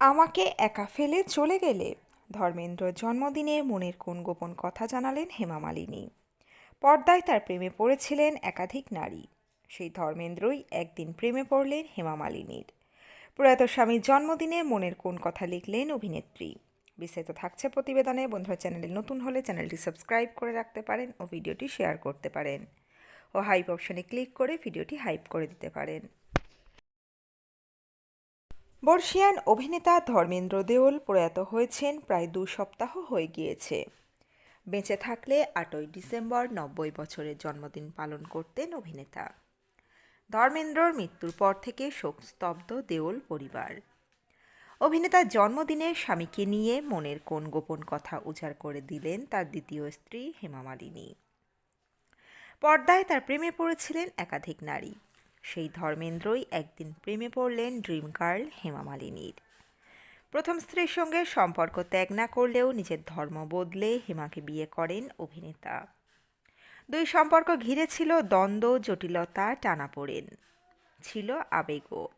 আমাকে একা ফেলে চলে গেলে? ধর্মেন্দ্রর জন্মদিনে মনের কোন গোপন কথা জানালেন হেমা মালিনী। পর্দায় তার প্রেমে পড়েছিলেন একাধিক নারী। সেই ধর্মেন্দ্রই একদিন প্রেমে পড়লেন হেমা মালিনীর। প্রয়াত স্বামীর জন্মদিনে মনের কোন কথা লিখলেন অভিনেত্রী? বিস্তারিত থাকছে প্রতিবেদনে। বন্ধুরা, চ্যানেলে নতুন হলে চ্যানেলটি সাবস্ক্রাইব করে রাখতে পারেন ও ভিডিওটি শেয়ার করতে পারেন। ও হাইপ অপশনে ক্লিক করে ভিডিওটি হাইপ করে দিতে পারেন। বর্ষিয়ান অভিনেতা ধর্মেন্দ্র দেওল প্রয়াত হয়েছেন প্রায় দু সপ্তাহ হয়ে গিয়েছে। বেঁচে থাকলে আটই ডিসেম্বর নব্বই বছরের জন্মদিন পালন করতেন অভিনেতা। ধর্মেন্দ্রর মৃত্যুর পর থেকে শোকস্তব্ধ দেওল পরিবার। অভিনেতার জন্মদিনে স্বামীকে নিয়ে মনের কোন গোপন কথা উজাড় করে দিলেন তার দ্বিতীয় স্ত্রী হেমা মালিনী। পর্দায় তার প্রেমে পড়েছিলেন একাধিক নারী। সেই ধর্মেন্দ্রই একদিন প্রেমে পড়লেন ড্রিম গার্ল হেমা মালিনীর। প্রথম স্ত্রীর সঙ্গে সম্পর্ক ত্যাগ না করলেও নিজের ধর্ম বদলে হেমাকে বিয়ে করেন অভিনেতা। দুই সম্পর্ক ঘিরে ছিল দ্বন্দ্ব, জটিলতা, টানাপোড়েন। ছিল আবেগও।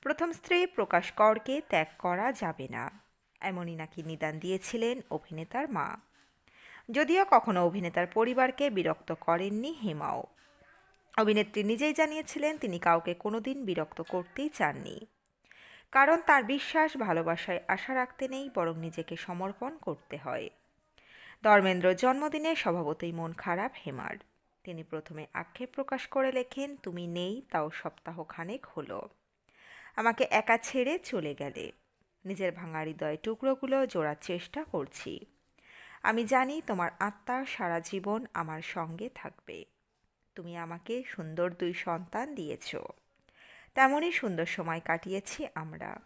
প্রথম স্ত্রী প্রকাশ করকে ত্যাগ করা যাবে না। এমনই নাকি নিদান দিয়েছিলেন অভিনেতার মা। যদিও কখনো অভিনেতার পরিবারকে বিরক্ত করেননি হেমাও। অভিনেত্রী নিজেই জানিয়েছিলেন তিনি কাউকে কোনোদিন বিরক্ত করতেই চাননি। কারণ তার বিশ্বাস ভালোবাসায় আশা রাখতে নেই, বরং নিজেকে সমর্পণ করতে হয়। ধর্মেন্দ্র জন্মদিনে স্বভাবতই মন খারাপ হেমার। তিনি প্রথমে আক্ষেপ প্রকাশ করে লেখেন, তুমি নেই, তাও সপ্তাহখানেক হলো। আমাকে একা ছেড়ে চলে গেলে। নিজের ভাঙা হৃদয় টুকরোগুলো জোড়ার চেষ্টা করছি। আমি জানি তোমার আত্মা সারা জীবন আমার সঙ্গে থাকবে। তুমি আমাকে সুন্দর দুই সন্তান দিয়েছ। তেমনই সুন্দর সময় কাটিয়েছি আমরা।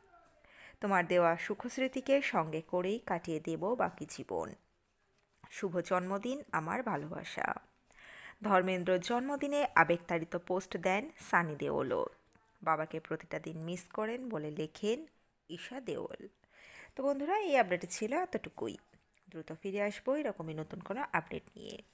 তোমার দেওয়া সুখস্মৃতিকে সঙ্গে করেই কাটিয়ে দেব বাকি জীবন। শুভ জন্মদিন, আমার ভালোবাসা। ধর্মেন্দ্র জন্মদিনে আবেগতাড়িত পোস্ট দেন সানি দেওলও। বাবাকে প্রতিটা দিন মিস করেন বলে লেখেন ঈশা দেওল। তো বন্ধুরা, এই আপডেটে ছিল এতটুকুই। দ্রুত ফিরে আসব এরকমই নতুন কোনো আপডেট নিয়ে।